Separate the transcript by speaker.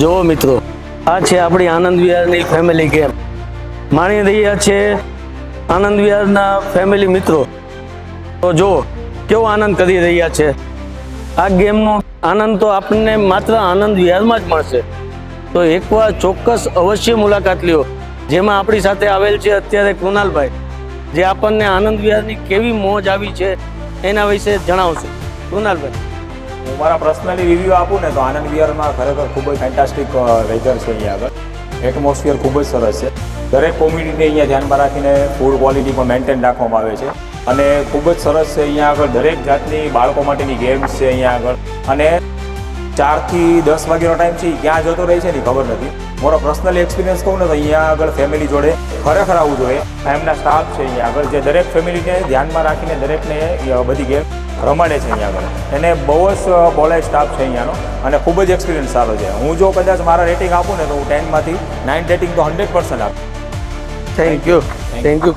Speaker 1: જુઓ મિત્રો, આ છે આપણી આનંદ વિહારની ફેમિલી ગેમ માણી રહ્યા છે આનંદ વિહારના ફેમિલી મિત્રો. તો જુઓ, કેવો આનંદ કરી રહ્યા છે. આ ગેમનો આનંદ તો આપણને માત્ર આનંદ વિહારમાં જ મળશે. તો એકવાર ચોક્કસ અવશ્ય મુલાકાત લ્યો. જેમાં આપણી સાથે આવેલ છે અત્યારે કૃણાલભાઈ. જે આપણને આનંદ વિહારની કેવી મોજ આવી છે એના વિશે જણાવશે. કૃણાલભાઈ.
Speaker 2: હું મારા પર્સનલી રિવ્યૂ આપું ને તો આનંદ વિહારમાં ખરેખર ખૂબ જ ફેન્ટાસ્ટિક વેધર છે અહીંયા આગળ. એટમોસ્ફિયર ખૂબ જ સરસ છે. દરેક કોમ્યુનિટીને અહીંયા ધ્યાનમાં રાખીને ફૂડ ક્વોલિટી પણ મેન્ટેન રાખવામાં આવે છે. અને ખૂબ જ સરસ છે અહીંયા આગળ દરેક જાતની બાળકો માટેની ગેમ્સ છે અહીંયા આગળ. અને ચારથી દસ વાગ્યાનો ટાઈમ છે ક્યાં જતો રહે છે ને ખબર નથી. મારો પર્સનલ એક્સપિરિયન્સ કહું ને તો અહીંયા આગળ ફેમિલી જોડે ખરેખર આવવું જોઈએ. એમના સ્ટાફ છે અહીંયા આગળ. જે દરેક ફેમિલીને ધ્યાનમાં રાખીને દરેકને બધી ગેમ રમાડે છે અહીંયા આગળ. એને બહુ જ પોલાઈ સ્ટાફ છે અહીંયાનો અને ખૂબ જ એક્સપિરિયન્સ સારો છે. હું જો કદાચ મારા રેટિંગ આપું ને તો હું ટેનમાંથી નાઇન રેટિંગ તો હંડ્રેડ પર્સન્ટ આપું.
Speaker 1: Thank you thank you